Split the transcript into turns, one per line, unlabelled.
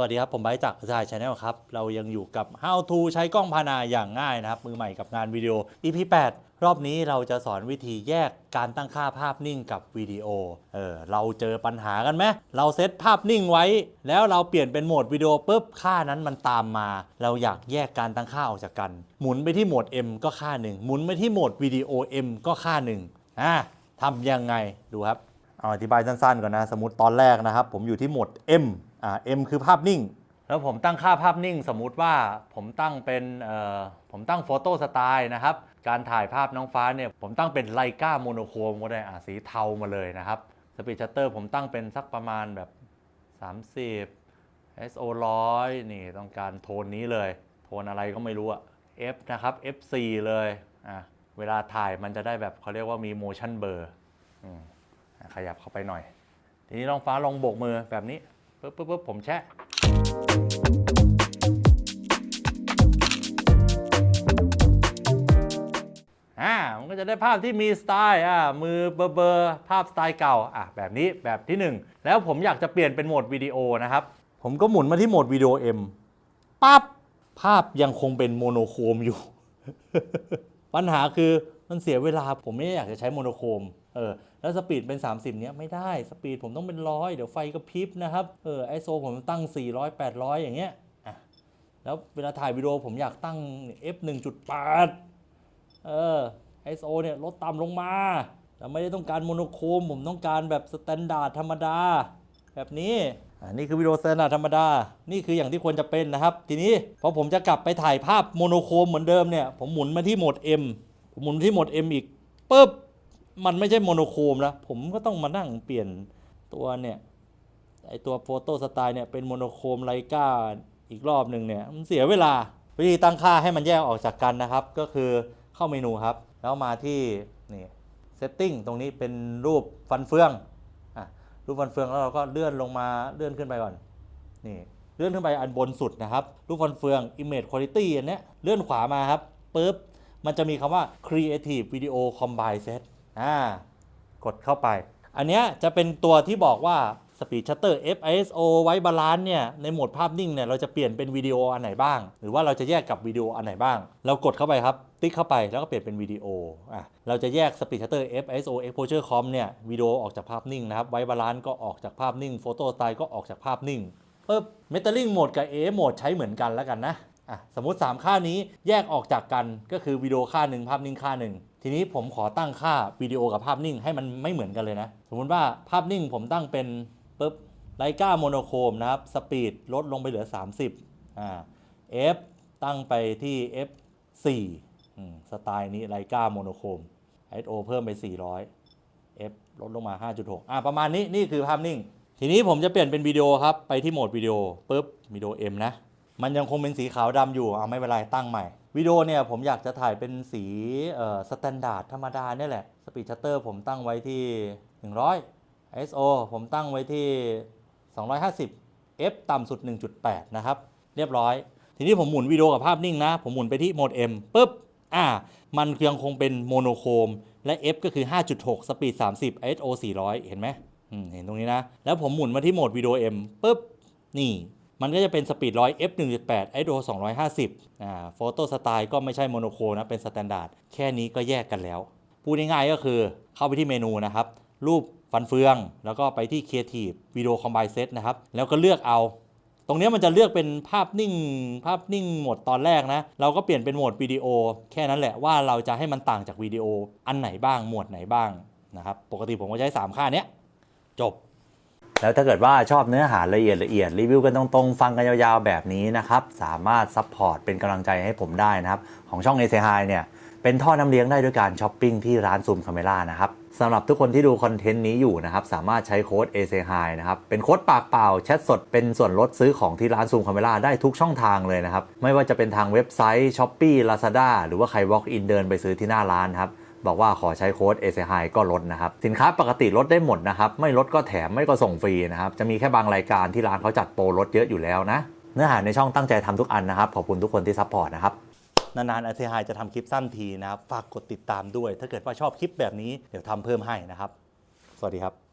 สวัสดีครับผมไบร์จากสายชาแนลครับ เรายังอยู่กับ How to ใช้กล้องพานาอย่างง่ายนะครับ มือใหม่กับงานวิดีโอ EP 8 รอบนี้เราจะสอนวิธีแยกการตั้งค่าภาพนิ่งกับวิดีโอเออเราเจอปัญหากันไหมเราเซตภาพนิ่งไว้ แล้วเราเปลี่ยนเป็นโหมดวิดีโอปุ๊บค่านั้นมันตามมา เราอยากแยกการตั้งค่าออกจากกัน หมุนไปที่โหมด M ก็ค่าหนึ่งหมุนไปที่โหมดวิดีโอ M ก็ค่าหนึ่งอะทำยังไงดูครับเอาอธิบายสั้นๆก่อนนะสมมติตอนแรกนะครับ ผมอยู่ที่โหมด M อ่า M คือภาพนิ่ง แล้วผมตั้งค่าภาพนิ่งสมมุติว่าผมตั้งเป็นเอ่อผมตั้งโฟโต้สไตล์นะครับ การถ่ายภาพน้องฟ้าเนี่ยผมตั้งเป็นไลกาโมโนโครมก็ได้อะสีเทามาเลยนะครับสปีดชัตเตอร์ผมตั้งเป็นสักประมาณแบบ 30 SO 100 นี่ต้องการโทนนี้เลย โทนอะไรก็ไม่รู้อะ F นะครับ F4 เลยอะเวลาถ่ายมันจะได้แบบเขาเรียกว่ามี motion blur อืมอะขยับเข้าไปหน่อย ทีนี้ลองฟ้าลองโบกมือแบบนี้ ปุ๊บปุ๊บปุ๊บผมแชะอ่ามันก็จะได้ภาพที่มีสไตล์อ่ามือเบอร์เบอร์ภาพสไตล์เก่าอะแบบนี้แบบที่ 1 แล้วผมอยากจะเปลี่ยนเป็นโหมดวิดีโอนะครับ ผมก็หมุนมาที่โหมดวิดีโอ M ปั๊บภาพยังคงเป็นโมโนโครมอยู่ ปัญหาคือ มันเสียเวลาผมไม่อยากจะใช้โมโนโครมเออแล้วสปีดเป็น 30 เนี้ยไม่ได้สปีดผมต้องเป็นร้อยเดี๋ยวไฟกระพริบนะครับเออไอโซผมตั้ง 400 800 อย่างเงี้ยอะแล้วเวลาถ่ายวิดีโอผมอยากตั้ง f 1.8เออ ISO เนี่ยลดต่ำลงมาแต่ไม่ได้ต้องการโมโนโครมผมต้องการแบบสแตนดาร์ดธรรมดา แบบนี้อ่านี่คือวิดีโอสแตนดาร์ดธรรมดา นี่คืออย่างที่ควรจะเป็นนะครับ ทีนี้พอผมจะกลับไปถ่ายภาพโมโนโครมเหมือนเดิมเนี่ยผมหมุนมาที่โหมด M หมุนที่หมด M อีกปุ๊บมันไม่ใช่โมโนโครมแล้วผมก็ต้องมานั่งเปลี่ยนตัวเนี่ยไอตัวโฟโต้สไตล์เนี่ยเป็นโมโนโครมไลกาอีกรอบหนึ่งเนี่ยมันเสียเวลา วิธีตั้งค่าให้มันแยกออกจากกันนะครับ ก็คือเข้าเมนูครับ แล้วมาที่นี่ setting ตรงนี้เป็นรูปฟันเฟืองอะรูปฟันเฟืองแล้วเราก็เลื่อนลงมาเลื่อนขึ้นไปก่อนนี่เลื่อนขึ้นไปอันบนสุดนะครับ รูปฟันเฟือง image quality อันเนี้ยเลื่อนขวามาครับปุ๊บ มันจะมีคำว่า creative video combine set อ่ากดเข้าไป อันเนี้ยจะเป็นตัวที่บอกว่า Speed Shutter FISO ไว้บาลานซ์เนี่ยในโหมดภาพนิ่งเนี่ยเราจะเปลี่ยนเป็นวิดีโออันไหนบ้าง หรือว่าเราจะแยกกับวิดีโออันไหนบ้าง เรากดเข้าไปครับ ติ๊กเข้าไปแล้วก็เปลี่ยนเป็นวิดีโออะเราจะแยก Speed Shutter FISO Exposure Com เนี่ยวิดีโอออกจากภาพนิ่งนะครับไว้บาลานซ์ก็ออกจากภาพนิ่ง Photo Style ก็ออกจากภาพนิ่งปึ๊บ Metering Mode กับ A Mode ใช้เหมือนกันแล้วกันนะ อะสมมุติ 3 ค่านี้แยกออกจากกันก็คือวิดีโอค่าหนึ่งภาพนิ่งค่าหนึ่งทีนี้ผมขอตั้งค่าวิดีโอกับภาพนิ่งให้มันไม่เหมือนกันเลยนะ สมมุติว่าภาพนิ่งผมตั้งเป็นปึ๊บไลกาโมโนโครมนะครับสปีดลดลงไปเหลือ 30อ่า F ตั้งไปที่ F 4สไตล์นี้ไลกาโมโนโครม ISO เพิ่มไป 400 F ลดลงมา 5.6อ่าประมาณนี้นี่คือภาพนิ่ง ทีนี้ผมจะเปลี่ยนเป็นวิดีโอครับ ไปที่โหมดวิดีโอปุ๊บวิดีโอ M นะ มันยังคงเป็นสีขาวดำอยู่เอาไม่เป็นไรตั้งใหม่วิดีโอเนี่ยผมอยากจะถ่ายเป็นสีเอ่อสแตนดาร์ดธรรมดาเนี่ยแหละสปีดชัตเตอร์ผมตั้งไว้ที่ 100 ISO ผมตั้งไว้ที่ 250 F ต่ำสุด 1.8 นะครับ เรียบร้อย ทีนี้ผมหมุนวิดีโอกับภาพนิ่งนะ ผมหมุนไปที่โหมด M ปุ๊บอ่า มันยังคงเป็นโมโนโครม และ F ก็คือ 5.6 สปีด 30 ISO 400 เห็นไหมเห็นตรงนี้นะ แล้วผมหมุนมาที่โหมดวิดีโอ M ปุ๊บนี่ มันก็จะเป็นสปีด100 F 1.8 ISO 250อ่าโฟโต้สไตล์ก็ไม่ใช่โมโนโครนะ เป็นสแตนดาร์ดแค่นี้ก็แยกกันแล้ว พูดง่ายๆก็คือเข้าไปที่เมนูนะครับ รูปฟันเฟือง แล้วก็ไปที่ Creative Video Combine Set นะครับ แล้วก็เลือกเอา ตรงนี้มันจะเลือกเป็นภาพนิ่ง ภาพนิ่งโหมดตอนแรกนะ เราก็เปลี่ยนเป็นโหมดวิดีโอ แค่นั้นแหละว่าเราจะให้มันต่างจากวิดีโออันไหนบ้าง หมวดไหนบ้างนะครับ ปกติผมก็ใช้ 3 ค่าเนี้ยจบ แล้วถ้าเกิดว่าชอบเนื้อหาละเอียดละเอียดรีวิวกันตรงๆ ฟังกันยาวๆ แบบนี้นะครับ สามารถซัพพอร์ตเป็นกำลังใจให้ผมได้นะครับ ของช่อง a c h i เนี่ย เป็นท่อน้ำเลี้ยงได้ด้วยการช้อปปิ้งที่ร้านซูมคาเมล่านะครับสำหรับทุกคนที่ดูคอนเทนต์นี้อยู่นะครับ สามารถใช้โค้ด a c h i นะครับ เป็นโค้ดปากเปล่าแชทสดเป็นส่วนลดซื้อของที่ร้านซูมคาเมล่าได้ทุกช่องทางเลยนะครับ ไม่ว่าจะเป็นทางเว็บไซต์ s h อ p e e Lazada หรือว่าใคร walk in เดินไปซื้อที่หน้าร้านครับ บอกว่าขอใช้โค้ด a c h i ก็ลดนะครับ สินค้าปกติลดได้หมดนะครับ ไม่ลดก็แถมไม่ก็ส่งฟรีนะครับ จะมีแค่บางรายการที่ร้านเขาจัดโปรลดเยอะอยู่แล้วนะ เนื้อหาในช่องตั้งใจทำทุกอันนะครับ ขอบคุณทุกคนที่ซัพพอร์ตนะครับ นานๆอเซฮจะทำคลิปสั้นทีนะครับ ฝากกดติดตามด้วย ถ้าเกิดว่าชอบคลิปแบบนี้เดี๋ยวทำเพิ่มให้นะครับ สวัสดีครับ